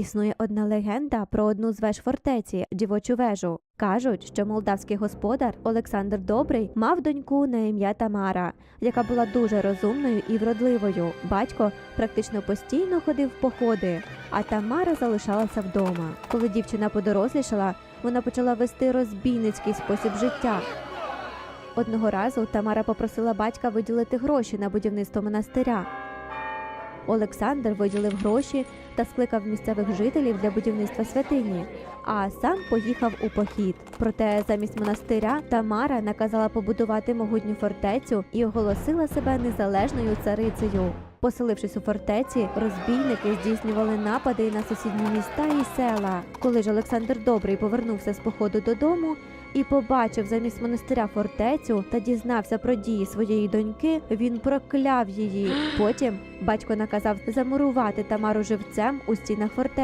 Існує одна легенда про одну з веж фортеці дівочу вежу. Кажуть, що молдавський господар Олександр Добрий мав доньку на ім'я Тамара, яка була дуже розумною і вродливою. Батько практично постійно ходив в походи, а Тамара залишалася вдома. Коли дівчина подорослішала, вона почала вести розбійницький спосіб життя. Одного разу Тамара попросила батька виділити гроші на будівництво монастиря. Олександр виділив гроші та скликав місцевих жителів для будівництва святині, а сам поїхав у похід. Проте замість монастиря Тамара наказала побудувати могутню фортецю і оголосила себе незалежною царицею. Поселившись у фортеці, розбійники здійснювали напади на сусідні міста і села. Коли ж Олександр Добрий повернувся з походу додому і побачив замість монастиря фортецю та дізнався про дії своєї доньки, він прокляв її. Потім батько наказав замурувати Тамару живцем у стінах фортеці.